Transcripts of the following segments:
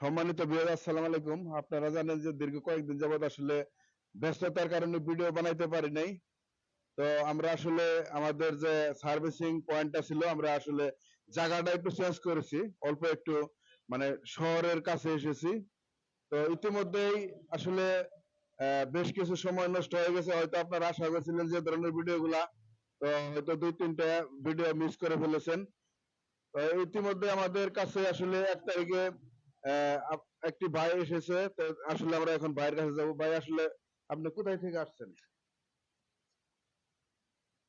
সম্মানিত বিয়ার আসসালামু আলাইকুম। আপনারা জানেন যে দীর্ঘ কয়েকদিন যাবত আসলে ব্যস্ততার কারণে ভিডিও বানাইতে পারি নাই। তো আমরা আসলে আমাদের যে সার্ভিসিং পয়েন্টটা ছিল, আমরা আসলে জায়গাটা একটু চেঞ্জ করেছি। অল্প একটু মানে শহরের কাছে এসেছি। তো ইতিমধ্যেই আসলে বেশ কিছু সময় নষ্ট হয়ে গেছে। হয়তো আপনারা আশা করছিলেন যে ধরনের ভিডিওগুলা তো হয়তো দুই, তিনটা ভিডিও মিস করে ফেলেছেন। তো ইতিমধ্যে আমাদের কাছে আসলে এক তারিখে একটি ভাই এসেছে তো আসলে আমরা এখন ভাইয়ের কাছে যাব। ভাই আসলে আপনি কোথায় থেকে আসছেন?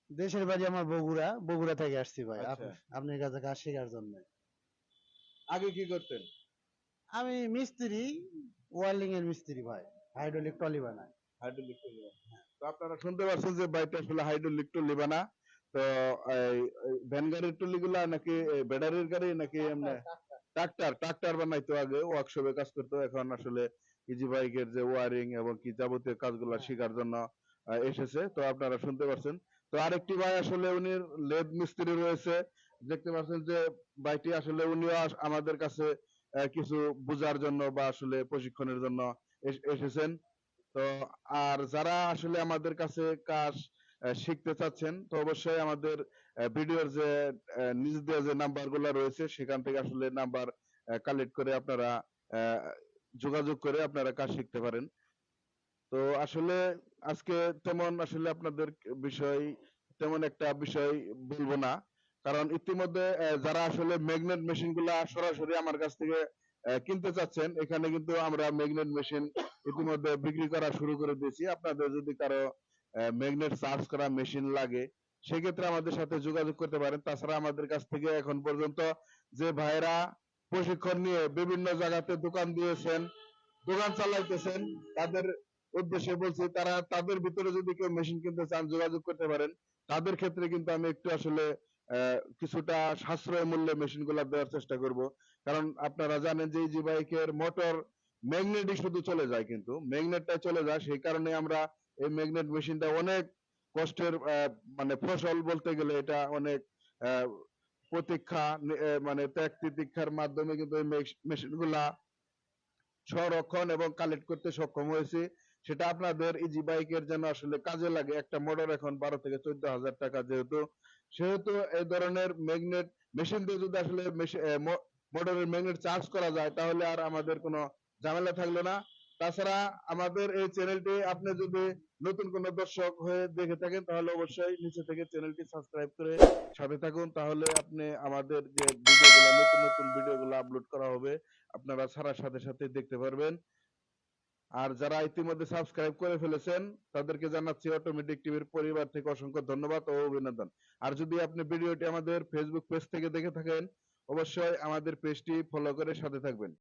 দেশের বাড়ি আমার বগুড়া বগুড়া থেকে আসছি ভাই। আচ্ছা। আপনার কাছে কাজ শেখার জন্য। আগে কি করতেন? আমি মিস্ত্রি ওয়ার্লিং এর মিস্ত্রি ভাই। হাইড্রোলিক টলি বানাই। হাইড্রোলিক টলি তো আপনারা শুনতে পাচ্ছেন যে বাইকটা আসলে হাইড্রোলিক টলি বানা। তো ভ্যান গাড়ির টলি গুলা নাকি ব্যাটারির গাড়ি নাকি এমনি ট্রাক্টর ট্রাক্টর বানাইতো আগে ওয়ার্কশপে কাজ করতো। এখন আসলে ইজি বাইকের যে ওয়ারিং এবং কি যাবতীয় কাজগুলো শেখার জন্য এসেছে। তো আপনারা শুনতে পাচ্ছেন তো আরেকটি ভাই আসলে উনি লেদ মিস্ত্রি রয়েছে। দেখতে পাচ্ছেন যে ভাইটি আসলে উনিও আমাদের কাছে কিছু বোঝার জন্য বা আসলে প্রশিক্ষণের জন্য এসেছেন। তো আর যারা আসলে আমাদের কাছে কাজ শিখতে চাচ্ছেন, তো অবশ্যই আমাদের ভিডিওর যে নিচ দিয়ে যে নাম্বারগুলা রয়েছে, সেখান থেকে আসলে নাম্বার কালেক্ট করে আপনারা যোগাযোগ করে আপনারা কাজ শিখতে পারেন। তো আসলে আজকে তেমন আসলে আপনাদের বিষয়, তেমন একটা বিষয় বলব না। কারণ ইতিমধ্যে যারা আসলে ম্যাগনেট মেশিনগুলা সরাসরি আমার কাছ থেকে কিনতে চাচ্ছেন, এখানে কিন্তু আমরা ম্যাগনেট মেশিন ইতিমধ্যে বিক্রি করা শুরু করে দিয়েছি। আপনাদের যদি কারও ম্যাগনেট চার্জ করা মেশিন লাগে। সেক্ষেত্রে আমাদের সাথে যোগাযোগ করতে পারেন। তাছাড়া আমাদের কাছ থেকে এখন পর্যন্ত যে ভাইরা প্রশিক্ষণ নিয়ে বিভিন্ন জায়গাতে দোকান দিয়েছেন, দোকান চালাইতেছেন, তাদের উদ্দেশ্যে বলছি, তারা তাদের ভিতরে যদি কেউ মেশিন কিনতে চান, যোগাযোগ করতে পারেন। তাদের ক্ষেত্রে কিন্তু আমি একটু আসলে কিছুটা সাশ্রয় মূল্যে মেশিনগুলা দেওয়ার চেষ্টা করব। কারণ আপনারা জানেন যে ইজি বাইকের মোটর ম্যাগনেটই শুধু চলে যায় কিন্তু ম্যাগনেটটা চলে যায়। সেই কারণে আমরা এই ম্যাগনেট মেশিনটা অনেক কষ্টের মানে ফসল বলতে গেলে এটা অনেক প্রতীক্ষা মানে ত্যাগ তিতিক্ষার মাধ্যমে কিন্তু এই মেশিনগুলা সংরক্ষণ এবং কালেক্ট করতে সক্ষম হয়েছি। সেটা আপনাদের ইজি বাইকের যেন আসলে কাজে লাগে। একটা মোটর এখন বারো থেকে চোদ্দ হাজার টাকা যেহেতু। সেহেতু এই ধরনের ম্যাগনেট মেশিন দিয়ে যদি আসলে মোটরের ম্যাগনেট চার্জ করা যায়, তাহলে আর আমাদের কোনো ঝামেলা থাকল না। তাছাড়া আমাদের এই চ্যানেলটি আপনি যদি নতুন কোনো দর্শক হয়ে দেখে থাকেন, তাহলে অবশ্যই নিচে থেকে চ্যানেলটি সাবস্ক্রাইব করে সাথে থাকুন। তাহলে আপনি আমাদের যে ভিডিওগুলো, নতুন নতুন ভিডিওগুলো আপলোড করা হবে, আপনারা ছাড়ার সাথে সাথে দেখতে পারবেন। আর যারা ইতিমধ্যে সাবস্ক্রাইব করে ফেলেছেন, তাদেরকে জানাচ্ছি অটোমেটিক টিভির পরিবার থেকে অসংখ্য ধন্যবাদ ও অভিনন্দন। আর যদি আপনি ভিডিওটি আমাদের ফেসবুক পেজ থেকে দেখে থাকেন, অবশ্যই আমাদের পেজটি ফলো করে সাথে থাকবেন।